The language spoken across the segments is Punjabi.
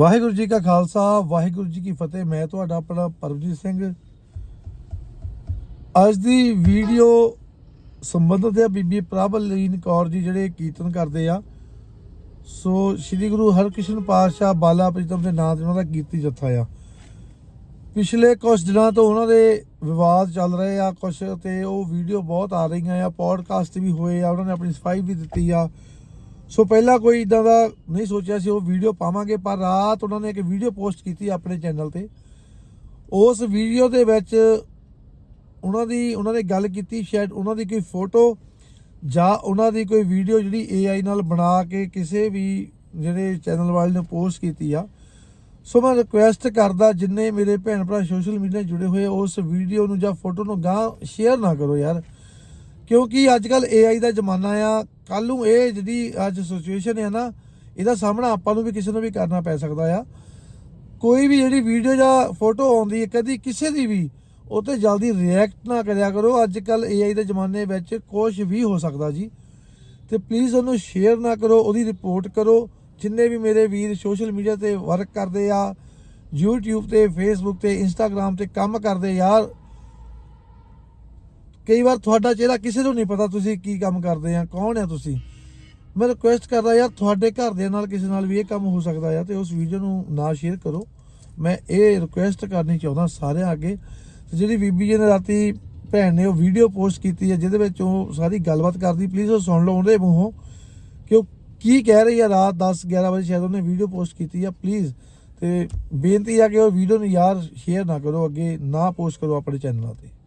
ਵਾਹਿਗੁਰੂ ਜੀ ਕਾ ਖਾਲਸਾ, ਵਾਹਿਗੁਰੂ ਜੀ ਕੀ ਫਤਿਹ। ਮੈਂ ਤੁਹਾਡਾ ਆਪਣਾ ਪਰਮਜੀਤ ਸਿੰਘ। ਅੱਜ ਦੀ ਵੀਡੀਓ ਸੰਬੰਧਿਤ ਹੈ ਬੀਬੀ ਪ੍ਰਭਲੀਨ ਕੌਰ ਜੀ, ਜਿਹੜੇ ਕੀਰਤਨ ਕਰਦੇ ਆ। ਸੋ ਸ੍ਰੀ ਗੁਰੂ ਹਰਕ੍ਰਿਸ਼ਨ ਪਾਤਸ਼ਾਹ ਬਾਲਾ ਪ੍ਰੀਤਮ ਦੇ ਨਾਂ ਤੇ ਉਹਨਾਂ ਦਾ ਕੀਰਤੀ ਜੱਥਾ ਆ। ਪਿਛਲੇ ਕੁਝ ਦਿਨਾਂ ਤੋਂ ਉਹਨਾਂ ਦੇ ਵਿਵਾਦ ਚੱਲ ਰਹੇ ਆ ਕੁਝ ਤੇ ਉਹ ਵੀਡੀਓ ਬਹੁਤ ਆ ਰਹੀਆਂ ਆ। ਪੋਡਕਾਸਟ ਵੀ ਹੋਏ ਆ, ਉਹਨਾਂ ਨੇ ਆਪਣੀ ਸਫ਼ਾਈ ਵੀ ਦਿੱਤੀ ਆ। ਸੋ ਪਹਿਲਾਂ ਕੋਈ ਇਦਾਂ ਦਾ ਨਹੀਂ ਸੋਚਿਆ ਸੀ, ਉਹ ਵੀਡੀਓ ਪਾਵਾਂਗੇ, ਪਰ ਰਾਤ ਉਹਨਾਂ ਨੇ ਇੱਕ ਵੀਡੀਓ ਪੋਸਟ ਕੀਤੀ ਆਪਣੇ ਚੈਨਲ ਤੇ। ਉਸ ਵੀਡੀਓ ਦੇ ਵਿੱਚ ਉਹਨਾਂ ਦੀ, ਉਹਨਾਂ ਨੇ ਗੱਲ ਕੀਤੀ, ਸ਼ਾਇਦ ਉਹਨਾਂ ਦੀ ਕੋਈ ਫੋਟੋ ਜਾਂ ਉਹਨਾਂ ਦੀ ਕੋਈ ਵੀਡੀਓ ਜਿਹੜੀ AI ਨਾਲ ਬਣਾ ਕੇ ਕਿਸੇ ਵੀ ਜਿਹੜੇ ਚੈਨਲ ਵਾਲੇ ਨੇ ਪੋਸਟ ਕੀਤੀ ਆ। ਸੋ ਮੈਂ ਰਿਕੁਐਸਟ ਕਰਦਾ, ਜਿੰਨੇ ਮੇਰੇ ਭੈਣ ਭਰਾ ਸੋਸ਼ਲ ਮੀਡੀਆ ਜੁੜੇ ਹੋਏ ਉਸ ਵੀਡੀਓ ਨੂੰ ਜਾਂ ਫੋਟੋ ਨੂੰ ਗਾਂ ਸ਼ੇਅਰ ਨਾ ਕਰੋ ਯਾਰ। ਕਿਉਂਕਿ ਅੱਜ ਕੱਲ AI ਦਾ ਜ਼ਮਾਨਾ ਆ ਕੱਲ ਨੂੰ ਇਹ ਜਿਹੜੀ ਅੱਜ ਸਿਚੁਏਸ਼ਨ ਹੈ ਨਾ, ਇਹਦਾ ਸਾਹਮਣਾ ਆਪਾਂ ਨੂੰ ਵੀ ਕਿਸੇ ਨੂੰ ਵੀ ਕਰਨਾ ਪੈ ਸਕਦਾ ਆ। ਕੋਈ ਵੀ ਜਿਹੜੀ ਵੀਡੀਓ ਜਾਂ ਫੋਟੋ ਆਉਂਦੀ ਹੈ, ਕਦੀ ਕਿਸੇ ਦੀ ਵੀ, ਉਹ ਤੇ ਜਲਦੀ ਰਿਐਕਟ ਨਾ ਕਰਿਆ ਕਰੋ। ਅੱਜ ਕੱਲ AI ਦੇ ਜ਼ਮਾਨੇ ਵਿੱਚ ਕੁਝ ਵੀ ਹੋ ਸਕਦਾ ਜੀ। ਤੇ ਪਲੀਜ਼ ਉਹਨੂੰ ਸ਼ੇਅਰ ਨਾ ਕਰੋ, ਉਹਦੀ ਰਿਪੋਰਟ ਕਰੋ। ਜਿੰਨੇ ਵੀ ਮੇਰੇ ਵੀਰ ਸੋਸ਼ਲ ਮੀਡੀਆ ਤੇ ਵਰਕ ਕਰਦੇ ਆ, YouTube ਤੇ, Facebook ਤੇ, Instagram ਤੇ ਕੰਮ ਕਰਦੇ ਯਾਰ ਕਈ ਵਾਰ ਤੁਹਾਡਾ ਚਿਹਰਾ ਕਿਸੇ ਨੂੰ ਨਹੀਂ ਪਤਾ ਤੁਸੀਂ ਕੀ ਕੰਮ ਕਰਦੇ ਆ, ਕੌਣ ਆ ਤੁਸੀਂ। ਮੈਂ ਰਿਕੁਐਸਟ ਕਰਦਾ ਯਾਰ, ਤੁਹਾਡੇ ਘਰ ਦੇ ਨਾਲ ਕਿਸੇ ਨਾਲ ਵੀ ਇਹ ਕੰਮ ਹੋ ਸਕਦਾ ਆ ਤੇ ਉਸ ਵੀਡੀਓ ਨੂੰ ਨਾ ਸ਼ੇਅਰ ਕਰੋ। ਮੈਂ ਇਹ ਰਿਕੁਐਸਟ ਕਰਨੀ ਚਾਹੁੰਦਾ ਸਾਰਿਆਂ ਅੱਗੇ। ਜਿਹੜੀ ਬੀਬੀ ਜੀ ਨੇ ਰਾਤੀ ਭੈਣ ਨੇ ਉਹ ਵੀਡੀਓ ਪੋਸਟ ਕੀਤੀ ਹੈ ਜਿਹਦੇ ਵਿੱਚ ਉਹ ਸਾਰੀ ਗੱਲਬਾਤ ਕਰਦੀ ਪਲੀਜ਼ ਉਹ ਸੁਣ ਲਓ ਉਹਦੇ ਮੂੰਹੋਂ। ਕਿ ਉਹ ਕੀ ਕਹਿ ਰਹੀ ਆ ਰਾਤ 10 11 ਵਜੇ ਸ਼ਾਇਦ ਉਹਨੇ ਵੀਡੀਓ ਪੋਸਟ ਕੀਤੀ ਆ ਪਲੀਜ਼ ਤੇ ਬੇਨਤੀ ਆ ਕਿ ਉਹ ਵੀਡੀਓ ਨੂੰ ਯਾਰ ਸ਼ੇਅਰ ਨਾ ਕਰੋ, ਅੱਗੇ ਨਾ ਪੋਸਟ ਕਰੋ ਆਪਣੇ ਚੈਨਲਾਂ ਤੇ।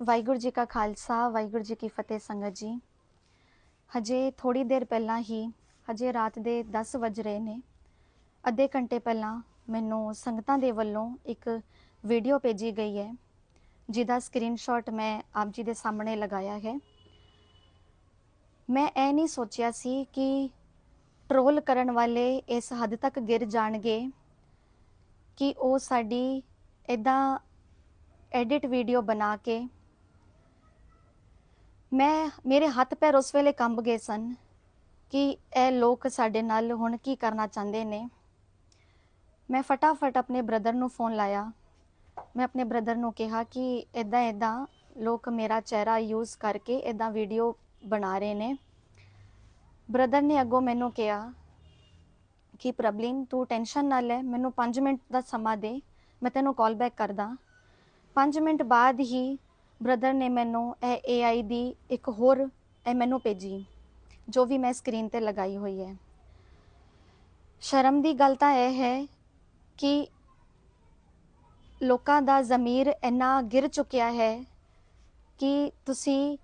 ਵਾਹਿਗੁਰੂ ਜੀ ਕਾ ਖਾਲਸਾ, ਵਾਹਿਗੁਰੂ ਜੀ ਕੀ ਫਤਿਹ ਸੰਗਤ ਜੀ। ਹਜੇ ਥੋੜੀ ਦੇਰ ਪਹਿਲਾਂ ਹੀ, ਹਜੇ ਰਾਤ ਦੇ 10 ਵਜ ਰਹੇ ਨੇ। ਅੱਧੇ ਘੰਟੇ ਪਹਿਲਾਂ ਮੈਨੂੰ ਸੰਗਤਾਂ ਦੇ ਵੱਲੋਂ ਇੱਕ ਵੀਡੀਓ ਭੇਜੀ ਗਈ ਹੈ, ਜਿਹਦਾ ਸਕਰੀਨਸ਼ਾਟ ਮੈਂ ਆਪ ਜੀ ਦੇ ਸਾਹਮਣੇ ਲਗਾਇਆ ਹੈ। ਮੈਂ ਇਹ ਨਹੀਂ ਸੋਚਿਆ ਸੀ ਕਿ ਟਰੋਲ ਕਰਨ ਵਾਲੇ ਇਸ ਹੱਦ ਤੱਕ ਗਿਰ ਜਾਣਗੇ ਕਿ ਉਹ ਸਾਡੀ ਇਦਾਂ ਐਡਿਟ ਵੀਡੀਓ ਬਣਾ ਕੇ ਮੈਂ ਮੇਰੇ ਹੱਥ ਪੈਰ ਉਸ ਵੇਲੇ ਕੰਬ ਗਏ ਸਨ ਕਿ ਇਹ ਲੋਕ ਸਾਡੇ ਨਾਲ ਹੁਣ ਕੀ ਕਰਨਾ ਚਾਹੁੰਦੇ ਨੇ। ਮੈਂ ਫਟਾਫਟ ਆਪਣੇ ਬ੍ਰਦਰ ਨੂੰ ਫੋਨ ਲਾਇਆ। ਮੈਂ ਆਪਣੇ ਬ੍ਰਦਰ ਨੂੰ ਕਿਹਾ ਕਿ ਇਦਾਂ ਇਦਾਂ ਲੋਕ ਮੇਰਾ ਚਿਹਰਾ ਯੂਜ਼ ਕਰਕੇ ਇਦਾਂ ਵੀਡੀਓ ਬਣਾ ਰਹੇ ਨੇ। ਬ੍ਰਦਰ ਨੇ ਅੱਗੋਂ ਮੈਨੂੰ ਕਿਹਾ ਕਿ ਪ੍ਰਬਲਿਨ ਤੂੰ ਟੈਨਸ਼ਨ ਨਾ ਲੈ, ਮੈਨੂੰ 5 ਮਿੰਟ ਦਾ ਸਮਾਂ ਦੇ, ਮੈਂ ਤੈਨੂੰ ਕਾਲ ਬੈਕ ਕਰਦਾ। 5 ਮਿੰਟ ਬਾਅਦ ਹੀ ਬ੍ਰਦਰ ਨੇ ਮੈਨੂੰ ਇਹ AI ਦੀ ਇੱਕ ਹੋਰ ਇਹ ਮੈਨੂੰ ਭੇਜੀ, ਜੋ ਵੀ ਮੈਂ ਸਕਰੀਨ ਤੇ ਲਗਾਈ ਹੋਈ ਹੈ। ਸ਼ਰਮ ਦੀ ਗੱਲ ਤਾਂ ਇਹ ਹੈ ਕਿ ਲੋਕਾਂ ਦਾ ਜ਼ਮੀਰ ਇੰਨਾ ਗਿਰ ਚੁੱਕਿਆ ਹੈ ਕਿ ਤੁਸੀਂ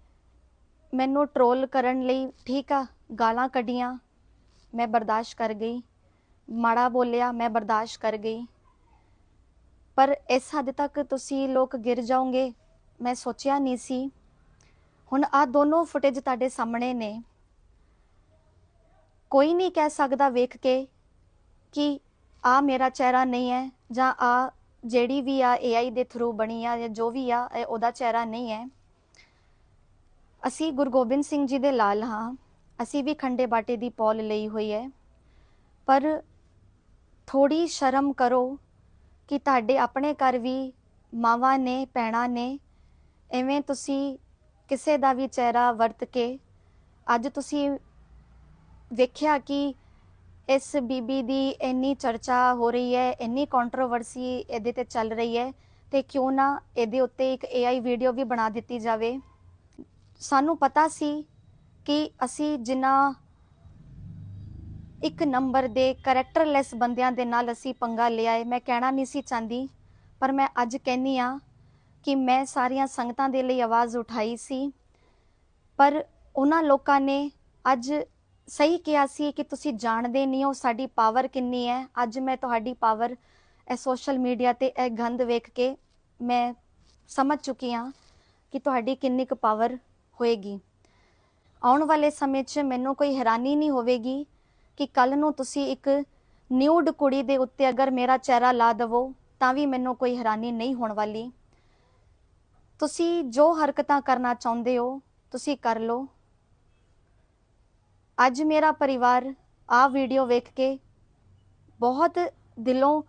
ਮੈਨੂੰ ਟਰੋਲ ਕਰਨ ਲਈ ਠੀਕ ਆ, ਗਾਲਾਂ ਕੱਢੀਆਂ, ਮੈਂ ਬਰਦਾਸ਼ਤ ਕਰ ਗਈ, ਮਾੜਾ ਬੋਲਿਆ, ਮੈਂ ਬਰਦਾਸ਼ਤ ਕਰ ਗਈ। ਪਰ ਇਸ ਹੱਦ ਤੱਕ ਤੁਸੀਂ ਲੋਕ ਗਿਰ ਜਾਓਗੇ ਮੈਂ ਸੋਚਿਆ ਨਹੀਂ ਸੀ। ਹੁਣ ਆ ਦੋਨੋਂ ਫੁਟੇਜ ਤੁਹਾਡੇ ਸਾਹਮਣੇ ਨੇ। ਕੋਈ ਨਹੀਂ ਕਹਿ ਸਕਦਾ ਵੇਖ ਕੇ ਕਿ ਆ ਮੇਰਾ ਚਿਹਰਾ ਨਹੀਂ ਹੈ ਜਾਂ ਆ ਜਿਹੜੀ ਵੀ ਆ AI ਦੇ ਥਰੂ ਬਣੀ ਆ ਜਾਂ ਜੋ ਵੀ ਆ, ਇਹ ਉਹਦਾ ਚਿਹਰਾ ਨਹੀਂ ਹੈ। ਅਸੀਂ ਗੁਰੂ ਗੋਬਿੰਦ ਸਿੰਘ ਜੀ ਦੇ ਲਾਲ ਹਾਂ। ਅਸੀਂ ਵੀ ਖੰਡੇ ਬਾਟੇ ਦੀ ਪੌਲ ਲਈ ਹੋਈ ਹੈ। ਪਰ ਥੋੜੀ ਸ਼ਰਮ ਕਰੋ ਕਿ ਤੁਹਾਡੇ ਆਪਣੇ ਘਰ ਵੀ ਮਾਵਾਂ ਨੇ ਪੈਣਾ ਨੇ ਐਵੇਂ ਤੁਸੀਂ ਕਿਸੇ ਦਾ ਵੀ ਚਿਹਰਾ ਵਰਤ ਕੇ ਅੱਜ ਤੁਸੀਂ ਵੇਖਿਆ ਕਿ ਇਸ ਬੀਬੀ ਦੀ ਇੰਨੀ ਚਰਚਾ ਹੋ ਰਹੀ ਹੈ, ਇੰਨੀ ਕੰਟਰੋਵਰਸੀ ਇਹਦੇ ਤੇ ਚੱਲ ਰਹੀ ਹੈ ਤੇ ਕਿਉਂ ਨਾ ਇਹਦੇ ਉੱਤੇ ਇੱਕ AI ਵੀਡੀਓ ਵੀ ਬਣਾ ਦਿੱਤੀ ਜਾਵੇ। ਸਾਨੂੰ ਪਤਾ ਸੀ ਕਿ ਅਸੀਂ ਜਿੰਨਾ ਇੱਕ ਨੰਬਰ ਦੇ ਕੈਰੈਕਟਰਲੈਸ ਬੰਦਿਆਂ ਦੇ ਨਾਲ ਅਸੀਂ ਪੰਗਾ ਲਿਆ ਹੈ। ਮੈਂ ਕਹਿਣਾ ਨਹੀਂ ਸੀ ਚਾਹੁੰਦੀ, ਪਰ ਮੈਂ ਅੱਜ ਕਹਿੰਨੀ ਆ ਕਿ ਮੈਂ ਸਾਰੀਆਂ ਸੰਗਤਾਂ ਦੇ ਲਈ ਆਵਾਜ਼ ਉਠਾਈ ਸੀ, ਪਰ ਉਹਨਾਂ ਲੋਕਾਂ ਨੇ ਅੱਜ ਸਹੀ ਕਿਹਾ ਸੀ ਕਿ ਤੁਸੀਂ ਜਾਣਦੇ ਨਹੀਂ ਹੋ ਸਾਡੀ ਪਾਵਰ ਕਿੰਨੀ ਹੈ। ਅੱਜ ਮੈਂ ਤੁਹਾਡੀ ਪਾਵਰ ਇਹ ਸੋਸ਼ਲ ਮੀਡੀਆ ਤੇ ਇਹ ਗੰਦ ਵੇਖ ਕੇ ਮੈਂ ਸਮਝ ਚੁੱਕੀ ਹਾਂ ਕਿ ਤੁਹਾਡੀ ਕਿੰਨੀ ਕੁ ਪਾਵਰ ਹੋਏਗੀ। ਆਉਣ ਵਾਲੇ ਸਮੇਂ 'ਚ ਮੈਨੂੰ ਕੋਈ ਹੈਰਾਨੀ ਨਹੀਂ ਹੋਵੇਗੀ ਕਿ ਕੱਲ ਨੂੰ ਤੁਸੀਂ ਇੱਕ ਨਿਊਡ ਕੁੜੀ ਦੇ ਉੱਤੇ ਅਗਰ ਮੇਰਾ ਚਿਹਰਾ ਲਾ ਦਵੋ, ਤਾਂ ਵੀ ਮੈਨੂੰ ਕੋਈ ਹੈਰਾਨੀ ਨਹੀਂ ਹੋਣ ਵਾਲੀ। ਤੁਸੀਂ ਜੋ ਹਰਕਤਾਂ ਕਰਨਾ ਚਾਹੁੰਦੇ ਹੋ, ਤੁਸੀਂ ਕਰ ਲਓ। ਅੱਜ ਮੇਰਾ ਪਰਿਵਾਰ ਆ ਵੀਡੀਓ ਵੇਖ ਕੇ ਬਹੁਤ ਦਿਲੋਂ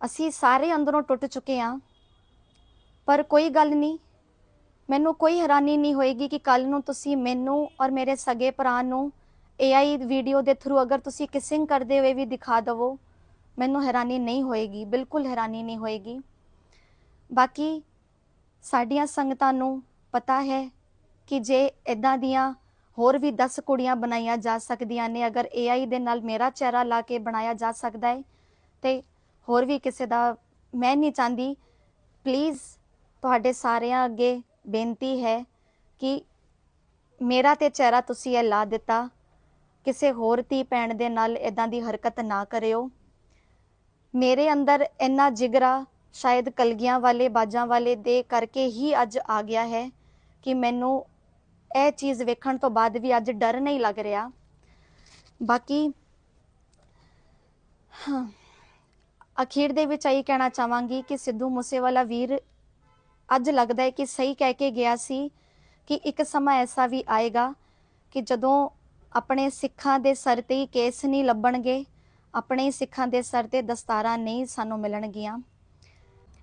ਅਸੀਂ ਸਾਰੇ ਅੰਦਰੋਂ ਟੁੱਟ ਚੁੱਕੇ ਹਾਂ। ਪਰ ਕੋਈ ਗੱਲ ਨਹੀਂ, ਮੈਨੂੰ ਕੋਈ ਹੈਰਾਨੀ ਨਹੀਂ ਹੋਏਗੀ ਕਿ ਕੱਲ ਨੂੰ ਤੁਸੀਂ ਮੈਨੂੰ ਔਰ ਮੇਰੇ ਸਗੇ ਭਰਾ ਨੂੰ AI ਵੀਡੀਓ ਦੇ ਥਰੂ ਅਗਰ ਤੁਸੀਂ ਕਿਸਿੰਗ ਕਰਦੇ ਹੋਏ ਵੀ ਦਿਖਾ ਦਵੋ, ਮੈਨੂੰ ਹੈਰਾਨੀ ਨਹੀਂ ਹੋਏਗੀ, ਬਿਲਕੁਲ ਹੈਰਾਨੀ ਨਹੀਂ ਹੋਏਗੀ। ਬਾਕੀ ਸਾਡੀਆਂ ਸੰਗਤਾਂ ਨੂੰ ਪਤਾ ਹੈ ਕਿ ਜੇ ਇਦਾਂ ਦੀਆਂ ਹੋਰ ਵੀ 10 ਕੁੜੀਆਂ ਬਣਾਈਆਂ ਜਾ ਸਕਦੀਆਂ ਨੇ, ਅਗਰ AI ਦੇ ਨਾਲ ਮੇਰਾ ਚਿਹਰਾ ਲਾ ਕੇ ਬਣਾਇਆ ਜਾ ਸਕਦਾ ਹੈ, ਤੇ ਹੋਰ ਵੀ ਕਿਸੇ ਦਾ ਮੈਂ ਨਹੀਂ ਚਾਹੁੰਦੀ। ਪਲੀਜ਼ ਤੁਹਾਡੇ ਸਾਰਿਆਂ ਅੱਗੇ ਬੇਨਤੀ ਹੈ ਕਿ ਮੇਰਾ ਤੇ ਚਿਹਰਾ ਤੁਸੀਂ ਇਹ ਲਾ ਦਿੱਤਾ। ਕਿਸੇ ਹੋਰ ਧੀ ਭੈਣ ਦੇ ਨਾਲ ਇਦਾਂ ਦੀ ਹਰਕਤ ਨਾ ਕਰਿਓ। ਮੇਰੇ ਅੰਦਰ ਇੰਨਾ ਜਿਗਰਾ ਸ਼ਾਇਦ ਕਲਗੀਆਂ ਵਾਲੇ ਬਾਜਾਂ ਵਾਲੇ ਦੇ ਕਰਕੇ ਹੀ ਅੱਜ ਆ ਗਿਆ ਹੈ ਕਿ ਮੈਨੂੰ ਇਹ ਚੀਜ਼ ਵੇਖਣ ਤੋਂ ਬਾਅਦ ਵੀ ਅੱਜ ਡਰ ਨਹੀਂ ਲੱਗ ਰਿਹਾ। ਬਾਕੀ, ਹਾਂ, ਅਖੀਰ ਦੇ ਵਿੱਚ ਇਹ ਕਹਿਣਾ ਚਾਹਾਂਗੀ ਕਿ ਸਿੱਧੂ ਮੂਸੇਵਾਲਾ ਵੀਰ ਅੱਜ ਲੱਗਦਾ ਹੈ ਕਿ ਸਹੀ ਕਹਿ ਕੇ ਗਿਆ ਸੀ ਕਿ ਇੱਕ ਸਮਾਂ ਐਸਾ ਵੀ ਆਏਗਾ ਕਿ ਜਦੋਂ ਆਪਣੇ ਸਿੱਖਾਂ ਦੇ ਸਰ ਤੇ ਹੀ ਕੇਸ ਨਹੀਂ ਲੱਭਣਗੇ, ਆਪਣੇ ਹੀ ਸਿੱਖਾਂ ਦੇ ਸਰ ਤੇ ਦਸਤਾਰਾਂ ਨਹੀਂ ਸਾਨੂੰ ਮਿਲਣਗੀਆਂ।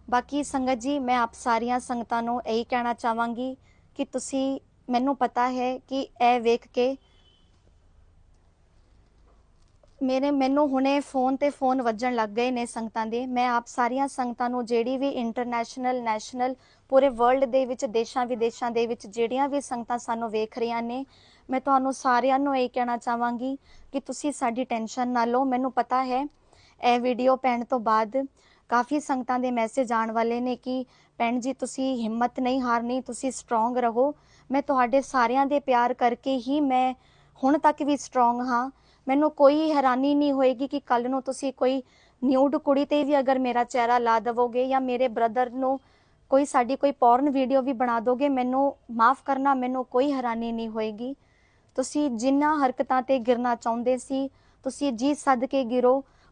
ਬਾਕੀ ਸੰਗਤ ਜੀ, ਮੈਂ ਆਪ ਸਾਰੀਆਂ ਸੰਗਤਾਂ ਨੂੰ ਇਹੀ ਕਹਿਣਾ ਚਾਹਾਂਗੀ ਕਿ ਤੁਸੀਂ ਮੈਨੂੰ ਪਤਾ ਹੈ ਕਿ ਇਹ ਵੇਖ ਕੇ ਮੇਰੇ ਮੈਨੂੰ ਹੁਣੇ ਫੋਨ ਤੇ ਫੋਨ ਵੱਜਣ ਲੱਗ ਗਏ ਨੇ ਸੰਗਤਾਂ ਦੇ। ਮੈਂ ਆਪ ਸਾਰੀਆਂ ਸੰਗਤਾਂ ਨੂੰ ਜਿਹੜੀ ਵੀ ਇੰਟਰਨੈਸ਼ਨਲ ਨੈਸ਼ਨਲ ਪੂਰੇ ਵਰਲਡ ਦੇ ਵਿੱਚ, ਦੇਸ਼ਾਂ ਵਿਦੇਸ਼ਾਂ ਦੇ ਵਿੱਚ ਜਿਹੜੀਆਂ ਵੀ ਸੰਗਤਾਂ ਸਾਨੂੰ ਵੇਖ ਰਹੀਆਂ ਨੇ, ਮੈਂ ਤੁਹਾਨੂੰ ਸਾਰਿਆਂ ਨੂੰ ਇਹ ਕਹਿਣਾ ਚਾਹਾਂਗੀ ਕਿ ਤੁਸੀਂ ਸਾਡੀ ਟੈਨਸ਼ਨ ਨਾ ਲਓ। ਮੈਨੂੰ ਪਤਾ ਹੈ, ਇਹ ਵੀਡੀਓ ਪੈਣ ਤੋਂ ਬਾਅਦ ਕਾਫੀ ਸੰਗਤਾਂ ਦੇ ਮੈਸੇਜ ਆਉਣ ਵਾਲੇ ਨੇ ਕਿ ਭੈਣ ਜੀ, ਤੁਸੀਂ ਹਿੰਮਤ ਨਹੀਂ ਹਾਰਨੀ, ਤੁਸੀਂ ਸਟਰੋਂਗ ਰਹੋ। ਮੈਂ ਤੁਹਾਡੇ ਸਾਰਿਆਂ ਦੇ ਪਿਆਰ ਕਰਕੇ ਹੀ ਮੈਂ ਹੁਣ ਤੱਕ ਵੀ ਸਟਰੋਂਗ ਹਾਂ। ਮੈਨੂੰ ਕੋਈ ਹੈਰਾਨੀ ਨਹੀਂ ਹੋਏਗੀ ਕਿ ਕੱਲ ਨੂੰ ਤੁਸੀਂ ਕੋਈ ਨਿਊਡ ਕੁੜੀ ਤੇ ਵੀ ਅਗਰ ਮੇਰਾ ਚਿਹਰਾ ਲਾ ਦਵੋਗੇ ਜਾਂ ਮੇਰੇ ਬ੍ਰਦਰ ਨੂੰ ਕੋਈ ਸਾਡੀ ਕੋਈ ਪੋਰਨ ਵੀਡੀਓ ਵੀ ਬਣਾ ਦੋਗੇ, ਮੈਨੂੰ ਮਾਫ ਕਰਨਾ, ਮੈਨੂੰ ਕੋਈ ਹੈਰਾਨੀ ਨਹੀਂ ਹੋਏਗੀ। ਤੁਸੀਂ ਜਿੰਨਾ ਹਰਕਤਾਂ ਤੇ ਗਿਰਨਾ ਚਾਹੁੰਦੇ ਸੀ, ਤੁਸੀਂ ਜੀ ਸੱਦ ਕੇ ਗਿਰੋ।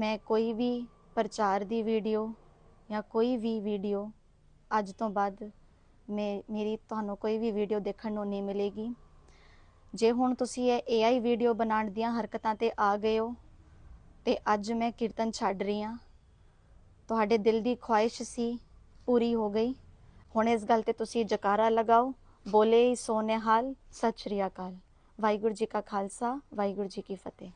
ਮੈਂ ਕੋਈ ਵੀ ਪ੍ਰਚਾਰ ਦੀ ਵੀਡੀਓ ਜਾਂ ਕੋਈ ਵੀ ਵੀਡੀਓ ਅੱਜ ਤੋਂ ਬਾਅਦ ਮੇ, ਮੇਰੀ ਤੁਹਾਨੂੰ ਕੋਈ ਵੀ ਵੀਡੀਓ ਦੇਖਣ ਨੂੰ ਨਹੀਂ ਮਿਲੇਗੀ। ਜੇ ਹੁਣ ਤੁਸੀਂ ਇਹ AI ਵੀਡੀਓ ਬਣਾਉਣ ਦੀਆਂ ਹਰਕਤਾਂ ਤੇ ਆ ਗਏ ਹੋ ਤੇ ਅੱਜ ਮੈਂ ਕੀਰਤਨ ਛੱਡ ਰਹੀ ਹਾਂ, ਤੁਹਾਡੇ ਦਿਲ ਦੀ ਖੁਆਇਸ਼ ਸੀ ਪੂਰੀ ਹੋ ਗਈ। ਹੁਣ ਇਸ ਗੱਲ ਤੇ ਤੁਸੀਂ ਜਕਾਰਾ ਲਗਾਓ। ਬੋਲੇ ਸੋਨੇਹਾਲ ਸਤਿ ਸ਼੍ਰੀ ਅਕਾਲ। ਵਾਹਿਗੁਰੂ ਜੀ ਕਾ ਖਾਲਸਾ, ਵਾਹਿਗੁਰੂ ਜੀ ਕੀ ਫਤਿਹ।